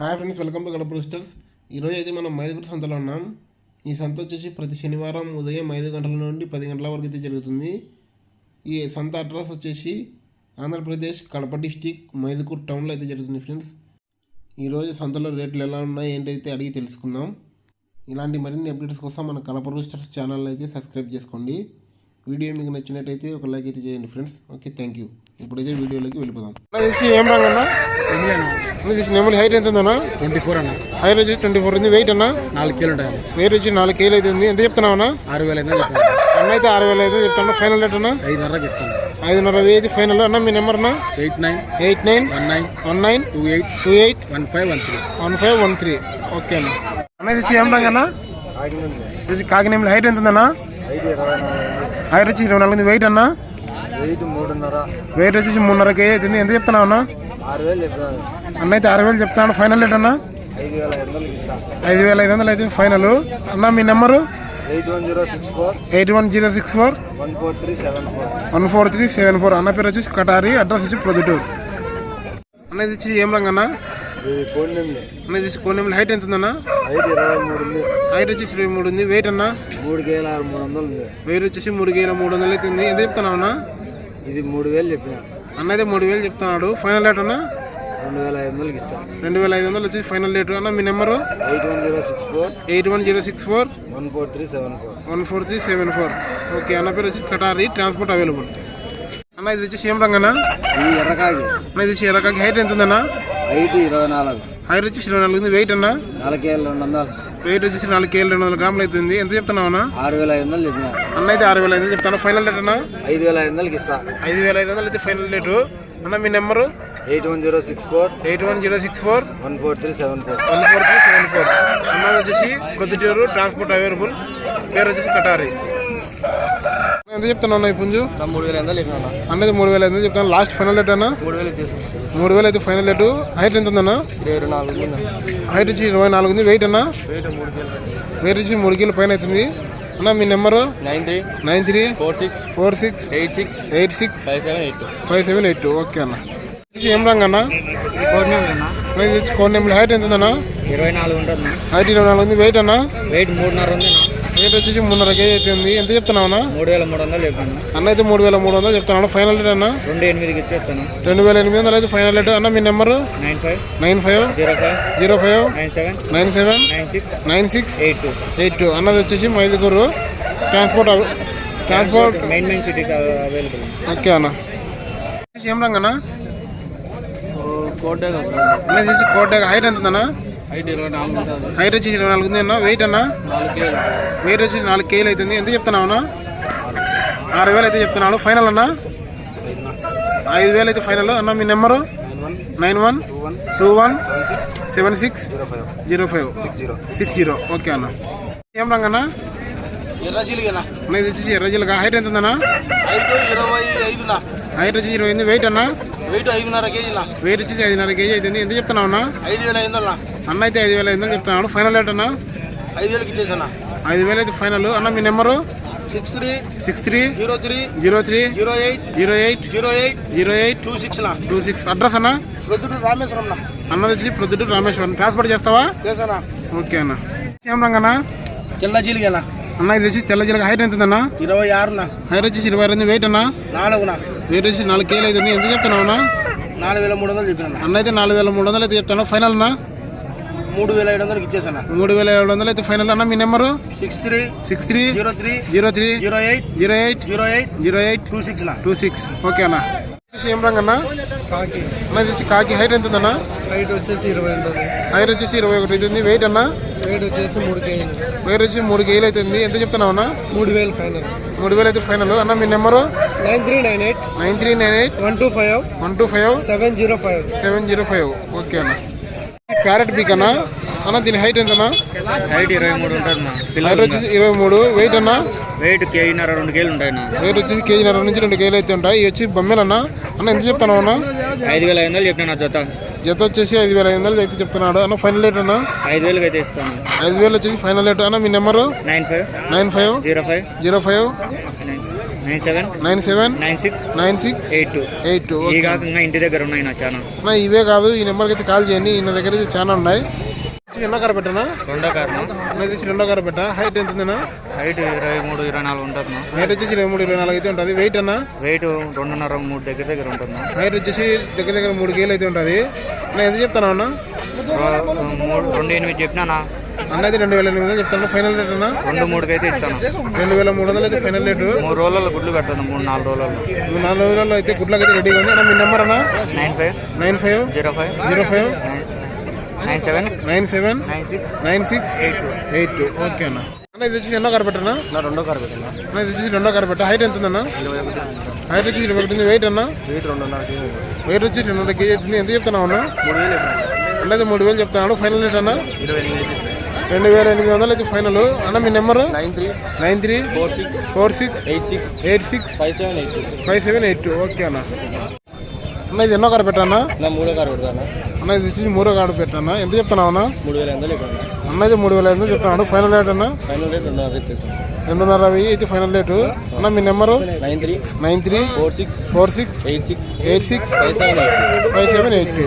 Hi friends welcome to Kadapa roasters. ఈరోజు అయితే మనం మైదుగురు సంతలో ఉన్నాం. ఈ సంత వచ్చేసి ప్రతి శనివారం ఉదయం ఐదు గంటల నుండి పది గంటల వరకు అయితే జరుగుతుంది. ఈ సంత అడ్రస్ వచ్చేసి ఆంధ్రప్రదేశ్ కడప డిస్టిక్ మైదుకూర్ టౌన్లో అయితే జరుగుతుంది ఫ్రెండ్స్ ఈరోజు సంతలో రేట్లు ఎలా ఉన్నాయి ఏంటైతే అడిగి తెలుసుకుందాం. ఇలాంటి మరిన్ని అప్డేట్స్ కోసం మన కడప రోస్టర్స్ ఛానల్ అయితే సబ్స్క్రైబ్ చేసుకోండి. వీడియో మీకు నచ్చినట్టయితే ఒక లైక్ అయితే చేయండి ఫ్రెండ్స్. ఓకే థ్యాంక్ యూ ఇప్పుడైతే వీడియోలోకి వెళ్ళిపోదాం. ఏం రంగన్నా నెమలి హైట్ ఎంత ఉందన్నా? ట్వంటీ ఫోర్ అన్న. హైట్ వచ్చి ట్వంటీ ఫోర్ ఉంది. వెయిట్ అన్న? నాలుగు కిలో ఉంటాయి వెయిట్ వచ్చి నాలుగు కేలు అయితే ఉంది. ఎంత చెప్తున్నావు అన్న? ఆరు వేల ఐదు వందలు అన్న అయితే ఆరు వేలు అయితే చెప్తాను ఫైనల్ రేట్ అన్న? ఐదున్నరకి ఇస్తాను. ఐదున్నర అయితే ఫైనల్ అన్న మీ నెంబర్ అన్న? Eight nine eight nine one nine one nine two eight two eight one five one three. One five one three. Okay అన్న. అన్న ఏం రంగు అన్న. ఇది వచ్చి కాకినేమిలి హైట్ ఎంత ఉందన్న? హైట్ వచ్చి ఇరవై నాలుగు వెయిట్ అన్న? వెయిట్ మూడున్నర. వెయిట్ వచ్చేసి మూడున్నర కేజీ అవుతుంది ఎంత చెప్తున్నావు అన్న? ఆరు వేలు చెప్పినాను అన్న అయితే ఆరు వేలు చెప్తాను ఫైనల్ రేట్ అన్న? ఐదు వేల ఐదు వందలు అయితే ఫైనల్ అన్న మీ number? Eight one zero six four one four three seven four అన్న పేరు వచ్చేసి కటారి. అడ్రస్ వచ్చి ప్రొద్దుటూరు. అన్న ఇది వచ్చి ఏం రంగు అన్న ఇది కోండి అన్న ఇది కొన్ని హైట్ ఎంత ఉందన్న? ఐదు ఇరవై మూడు ఉంది. హైట్ వచ్చేసి ఇరవై మూడు ఉంది. వెయిట్ అన్న? మూడు కేల ఆరు మూడు వందలు ఉంది. వెయిట్ వచ్చేసి మూడు వేల మూడు వందలు అయితే ఉంది. ఎంత చెప్తున్నావు అన్న? ఇది మూడు వేలు చెప్పిన. అన్న అయితే మూడు వేలు చెప్తున్నాడు. ఫైనల్ రేట్ అన్న? రెండు వేల ఐదు వందలకి ఇస్తా. రెండు వేల ఐదు వందలు వచ్చేసి ఫైనల్ రేట్ అన్న మీ number eight one zero six four. Eight one zero six four. One four three seven four. One four three seven four. Okay అన్న పేరు వచ్చి కటారి ట్రాన్స్పోర్ట్ అవైలబుల్ అన్న ఇది వచ్చేసి ఏం రంగు అన్న? ఇది ఎర్రకాగి అన్న ఇది ఎలకాకి హైట్ ఎంత ఉందన్న? హైట్ ఇరవై నాలుగు. హైట్ వచ్చేసి ఇరవై నాలుగు ఉంది. వెయిట్ అన్న? నాలుగు కేలు రెండు వందలు. వెయిట్ వచ్చేసి నాలుగు కేలు రెండు వందల గ్రాములు అవుతుంది ఎంత చెప్తున్నావు అన్న? ఆరు వేల ఐదు వందలు చెప్పిన. అన్న అయితే ఆరు వేల ఐదు వందలు చెప్తాను. ఫైనల్ రేట్ అన్న? ఐదు వేల ఐదు వందలకి ఇస్తా. ఐదు వేల ఐదు వందలు అయితే ఫైనల్ రేటు అన్న మీ number? Eight one zero six four. Eight one zero six four. One four three seven four. One four three seven four. అన్న వచ్చేసి ప్రొద్దుటూరు ట్రాన్స్పోర్ట్ అవైలబుల్ పేరు వచ్చేసి కటారి. ఎంత చెప్తాను అన్న ఈ పుంజు? మూడు వేల అన్నది మూడు వేల ఐదు చెప్తాను లాస్ట్ ఫైనల్ రేట్ అన్న? మూడు వేలు అయితే ఫైనల్ రేటు హైట్ ఎంత ఉందన్న? హైట్ వచ్చి ఇరవై నాలుగు ఉంది. వెయిట్ అన్న? వెయిట్ వచ్చి మూడు కిలో పైన అవుతుంది. అన్న మీ number nine three nine three four six four six eight six eight six five seven eight five seven eight two okay అన్న. ఏం రంగు అన్న? కోన్ నెంబర్ హైట్ ఎంత ఉందన్న? ఇరవై నాలుగు ఉంటుంది హైట్ ఇరవై నాలుగు ఉంది. వెయిట్ అన్న? వెయిట్ మూడున్నర ఉంది వెయిట్ వచ్చేసి మూడున్నర కేజీ అయితే ఉంది ఎంత చెప్తున్నావు అన్న? మూడు వేల మూడు వందలు చెప్పాను. అన్న అయితే మూడు వేల మూడు వందలు చెప్తున్నాను ఫైనల్ రేట్ అన్న? రెండు ఎనిమిదికి ఇచ్చేస్తాను. రెండు వేల ఎనిమిది వందలు అయితే ఫైనల్ రేట్ అన్న మీ number nine five nine five zero five zero five nine seven nine seven nine six nine six eight two eight two. అన్నది వచ్చేసి Mydukur transport transport main main సిటీకి అవైలబుల్ ఓకే అన్న. ఏం రంగు అన్న కోటే అన్న చేసి కోట హైట్ ఎంత ఉందన్న హైట్ ఇరవై నాలుగు ఉంటుంది. హైట్ వచ్చి ఇరవై నాలుగు ఉంది అన్న. వెయిట్ అన్న? కేలు వెయిట్ వచ్చి నాలుగు కేజీలు అవుతుంది ఎంత చెప్తున్నావు అన్న? ఆరు వేలు అయితే చెప్తున్నాడు ఫైనల్ అన్న? ఐదు వేలు అయితే ఫైనల్ అన్న మీ number? Nine one two one seven six zero five six zero okay అన్న. ఏం రంగు అన్న? ఎర్ర జీలిగనా అన్న. ఇది వచ్చేసి ఎర్రజిల్గా హైట్ ఎంత ఉందన్న? హైట్ వచ్చి ఇరవై ఎనిమిది. వెయిట్ అన్న? వెయిట్ ఐదున్నర కేజీనా వెయిట్ వచ్చేసి ఐదున్నర కేజీ అవుతుంది ఎంత చెప్తున్నావు అన్న? ఐదు వేల ఐదు అన్న అయితే ఐదు వేల ఐదు వందలు చెప్తున్నాడు? ఫైనల్ రేట్ అన్న? ఐదు వేలకి ఇచ్చేసానా ఐదు వేలు అయితే ఫైనల్ అన్న మీ number? Six three six three zero three zero three zero eight zero eight zero eight zero eight two six two six. Address అన్న? ప్రొద్దుటూరు రామేశ్వరం నా. అన్నది వచ్చి ప్రొద్దుటూరు రామేశ్వరం. ట్రాన్స్పోర్ట్ చేస్తావా? చేసానా ఓకే అన్న. ఏం రంగన్న? తెల్ల జీలిగనా అన్న. ఇది వచ్చి తెల్ల జిల్లగా హైట్ ఎంత ఉందన్న ఇరవై ఆరునా హైట్ వచ్చేసి ఇరవై రెండు వెయిట్ అన్న? నాలుగునా వెయిట్ వచ్చి నాలుగు కేలు అవుతుంది ఎంత చెప్తున్నావు అన్న? నాలుగు వేల మూడు వందలు చెప్పినా అన్న. అయితే నాలుగు వేల మూడు వందలు అయితే చెప్తాను ఫైనల్ అన్న? మూడు వేల ఐదు వందలకి ఇచ్చేసానా మూడు వేల ఏడు వందలు అయితే ఫైనల్ అన్న మీ number? Six three six three zero three zero three zero eight zero eight zero eight zero eight two six two six. Okay అన్న. ఏం రంగు అన్న? కాకి. అన్న వచ్చి కాకి హైట్ ఎంత ఉందన్న? హైట్ వచ్చేసి ఇరవై ఉంటుంది. హైట్ వచ్చేసి ఇరవై ఒకటి అవుతుంది వెయిట్ అన్న? వెయిట్ వచ్చేసి మూడు కేజీలు. వెయిట్ వచ్చి మూడు కేజీలు అవుతుంది ఎంత చెప్తున్నావు అన్న? మూడు వేలు ఫైనల్. మూడు వేలు అయితే ఫైనల్. అన్న మీ number? Nine three nine eight. Nine three nine eight. One two five. One two five. Seven zero five. Seven zero five. Okay అన్న. ప్యారెట్ బీక్ అన్న అన్న దీని హైట్ ఎంతనా హైట్ ఇరవై మూడు ఉంటుంది వచ్చేసి ఇరవై మూడు. వెయిట్ అన్న? వెయిట్ కేజీన్నర రెండు కేజీలు ఉంటాయి వెయిట్ వచ్చేసి కేజీన్నర నుంచి రెండు కేజీలు అయితే ఉంటాయి. ఇవి వచ్చి బొమ్మలు అన్న అన్న ఎంత చెప్తాను అన్న? ఐదు వేల ఐదు వందలు చెప్పిన జత. జత వచ్చేసి ఐదు వేల ఐదు వందలు అయితే చెప్తున్నాడు. అన్న ఫైనల్ రేట్ అన్న? ఐదు వేలకి అయితే ఇస్తాను. ఐదు వేలు వచ్చేసి ఫైనల్ రేట్ అన్న మీ number? Nine five. Nine five. Zero five. Zero five. Nine seven nine seven nine six nine six eight two. Eight two ఈ కాక ఇంకా ఇంటి దగ్గర ఉన్నాయి నా చాలా అన్న ఇవే కాదు ఈ నెంబర్కి అయితే కాల్ చేయండి. ఈయన దగ్గర అయితే చాలా ఉన్నాయి. వచ్చి ఎన్నో కార పెట్టనా? రెండో కారణం అన్న ఇది వచ్చి రెండో కార పెట్ట. హైట్ ఎంత ఉందన్నా హైట్ ఇరవై మూడు ఇరవై నాలుగు ఉంటుంది నా. హైట్ వచ్చేసి ఇరవై మూడు ఇరవై నాలుగు అయితే ఉంటుంది. వెయిట్ అన్న? వెయిట్ రెండున్నర మూడు దగ్గర దగ్గర ఉంటుంది హైట్ వచ్చేసి దగ్గర దగ్గర మూడు కేలు అయితే ఉంటుంది. నేను ఎంత చెప్తాను అన్న రెండు ఎనిమిది చెప్పినా అన్న అయితే రెండు వేల ఎనిమిది వందలు చెప్తాను ఫైనల్ రేట్ అన్న? రెండు మూడుకి అయితే ఇస్తాను రెండు వేల మూడు వందలు అయితే ఫైనల్ రేటు మూడు రోజులలో గుడ్లు కడతాను మూడు నాలుగు రోజులలో. మూడు నాలుగు రోజులలో అయితే గుడ్లకి అయితే రెడీగా ఉంది. అన్న మీ నెంబర్ అన్న? Nine five. Nine five. Zero five. Zero five. Nine seven. Nine seven. Nine six. Nine six. Eight two. Okay అన్న. అన్న ఇది వచ్చేసి ఎన్నో కరపెట్టనా నా రెండో కారు పెట్టిన? అన్న ఇది వచ్చేసి రెండో కరపెట్ట హైట్ ఎంత ఉందన్న? హైట్ వచ్చి ఇరవై ఒకటి వెయిట్ అన్న? వెయిట్ రెండున్నర. వెయిట్ వచ్చి రెండున్నర కేజీ అవుతుంది. ఎంత చెప్తున్నావు అన్న? మూడు వేలు అన్నది మూడు వేలు చెప్తున్నాడు ఫైనల్ రేట్ అన్న? ఇరవై. రెండు వేల ఎనిమిది వందలు అయితే ఫైనల్ అన్న మీ number nine three nine three four six four six eight six eight six five seven eight two five seven eight two okay అన్న. అన్న ఇది ఎన్నో కాడ పెట్టానా నా మూడో కారు పెడతాను అన్న. ఇది వచ్చేసి మూడో కాడ పెట్టానా ఎంత చెప్తున్నావు అన్న? మూడు వేల ఎనిమిది అన్న. ఇది మూడు వేల ఐదు వందలు చెప్తున్నాడు ఫైనల్ రేట్ అన్న? ఫైనల్ రేట్ రెండున్నర వెయ్యి అయితే ఫైనల్ రేటు అన్న మీ number nine three nine three four six four six eight six eight six five seven eight two